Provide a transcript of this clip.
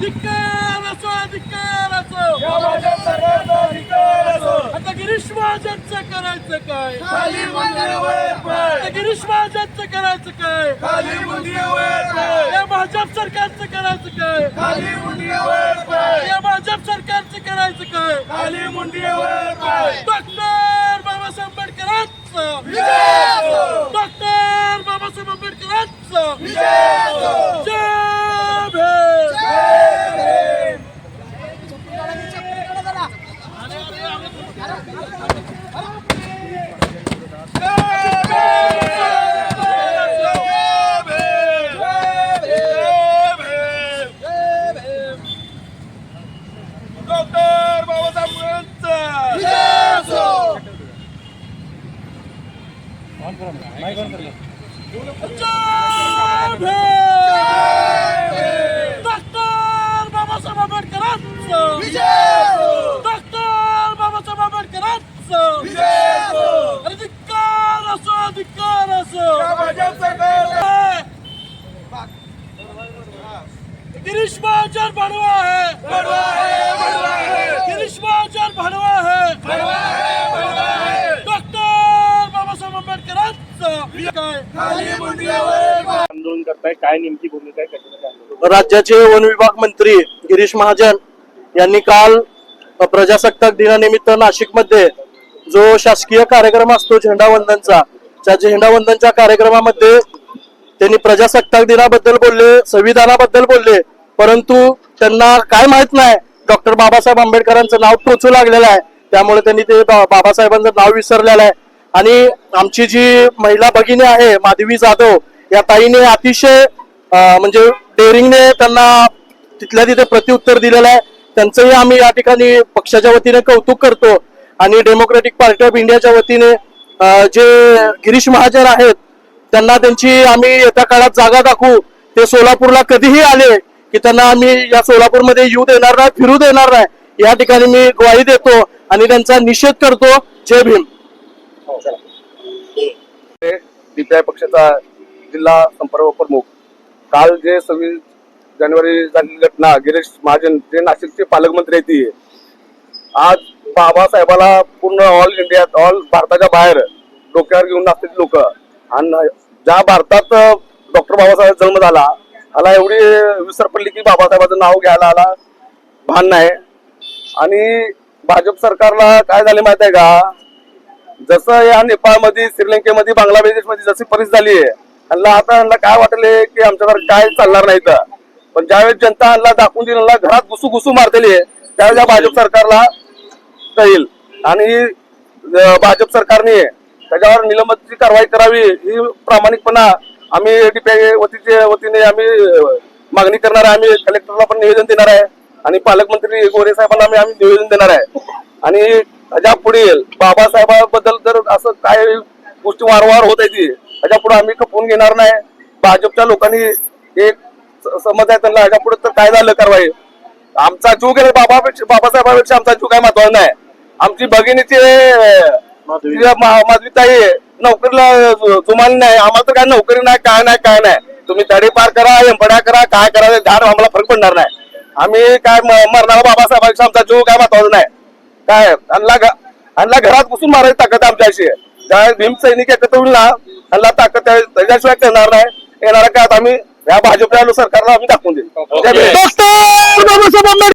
धिक्कार असो धिक्कार असो. या माझ्या सरकारचा अधिकार असो. आता गिरीश महाजनचं करायचं काय? खाली मंदिरावर पाय आता गिरीश महाजनचं करायचं काय? खाली मंदिरावर पाय या भाजप सरकारचं करायचं काय? खाली मुंडियावर पाय या भाजप सरकारचं करायचं काय? खाली मुंडियावर पाय डॉक्टर बाबासाहेब आंबेडकरांचं. विजय असो. डॉक्टर बाबासाहेब आंबेडकरांचं. विजय जय भीम डॉक्टर बाबासाहेब आंबेडकरांचं डॉक्टर बाबासाहेब आंबेडकरांचं अरे धिक्कार असो धिक्कार असो भाजप सरकार गिरीश महाजन भडवा है बडवा है बडवा है गिरीश महाजन भडवा है बडवा है बडवा है डॉक्टर बाबासाहेब आंबेडकरांचं काय खाली मुंडीवर पाय आंदोलन करताय. काय नेमकी भूमिका आहे? राज्याचे वन विभाग मंत्री गिरीश महाजन यांनी काल प्रजासत्ताक दिनानिमित्त नाशिकमध्ये जो शासकीय कार्यक्रम असतो झेंडावंदनचा त्या झेंडावंदनच्या कार्यक्रमामध्ये त्यांनी प्रजासत्ताक दिनाबद्दल बोलले संविधानाबद्दल बोलले परंतु त्यांना काय माहीत नाही डॉक्टर बाबासाहेब आंबेडकरांचं नाव टोचू लागलेलं आहे. त्यामुळे त्यांनी ते बाबासाहेबांचं नाव विसरलेलं आहे. आणि आमची जी महिला भगिनी आहे माधवी जाधव या ताईने अतिशय म्हणजे डेअरिंगने त्यांना तिथल्या तिथे प्रत्युत्तर दिलेलं आहे. त्यांचंही आम्ही या ठिकाणी पक्षाच्या वतीने कौतुक करतो आणि डेमोक्रेटिक पार्टी ऑफ इंडियाच्या वतीने जे गिरीश महाजन आहेत त्यांना त्यांची आम्ही येत्या काळात जागा दाखवू. ते सोलापूरला कधीही आले की त्यांना आम्ही या सोलापूरमध्ये येऊ देणार नाही फिरू देणार नाही. या ठिकाणी मी ग्वाही देतो आणि त्यांचा निषेध करतो. जय भीम. डीपीआय पक्षाचा जिल्हा संपर्क प्रमुख. काल जे सव्वीस जानेवारी झालेली घटना गिरीश महाजन जे नाशिकचे पालकमंत्री आहेत ती. आज बाबासाहेबाला पूर्ण ऑल इंडियात ऑल भारताच्या बाहेर डोक्यावर घेऊन नाचते लोक. आणि ज्या भारतात डॉक्टर बाबासाहेब जन्म झाला मला एवढी विसर पडली की बाबासाहेबाचं नाव घ्यायला आला भान नाही. आणि भाजप सरकारला काय झाले माहीत आहे का? जसं या नेपाळमध्ये श्रीलंकेमध्ये बांगलादेशमध्ये जशी परिस्थिती झाली आहे त्यांना आता यांना काय वाटले की आमच्याकडे काय चालणार नाही तर पण ज्यावेळेस जनता यांना दाखवून दिली घरात घुसू घुसू मारलेली आहे त्यावेळेस या भाजप सरकारला कळेल. आणि भाजप सरकारने त्याच्यावर निलंबनाची कारवाई करावी ही प्रामाणिकपणा आम्ही डीपीआय वतीचे वतीने आम्ही मागणी करणार आहे. आम्ही कलेक्टरला पण निवेदन देणार आहे. आणि पालकमंत्री गोरे साहेबांना आम्ही आम्ही निवेदन देणार आहे. आणि त्याच्या पुढील बाबासाहेबाबद्दल जर असं काय गोष्टी वारंवार होत आहे ती त्याच्या पुढे आम्ही खपवून घेणार नाही. भाजपच्या लोकांनी एक समज आहे त्यांना ह्याच्या पुढे तर काय झालं कारवाई? आमचा जीव गेला बाबापेक्षा बाबासाहेबापेक्षा आमचा जीव काय महत्त्वाचा नाही. आमची भगिनीची माधवीताई नोकरीला जु- जुमानली नाही. आम्हाला तर काय नोकरी नाही काय नाही काय नाही. तुम्ही तडी पार करा एंपड्या करा काय करा आम्हाला फरक पडणार नाही. आम्ही काय मरणारा बाबासाहेबांचा आमचा जीव काय महत्त्वाचा नाही. काय घ- त्यांना घरात घुसून मारायची ताकद आहे. आमच्याशी त्या भीम सैनिक एकत्र होईल ना त्यांना ताकद त्या- त्याच्याशिवाय करणार नाही. येणाऱ्या काळात आम्ही या भाजपच्या सरकारला आम्ही दाखवून देऊ.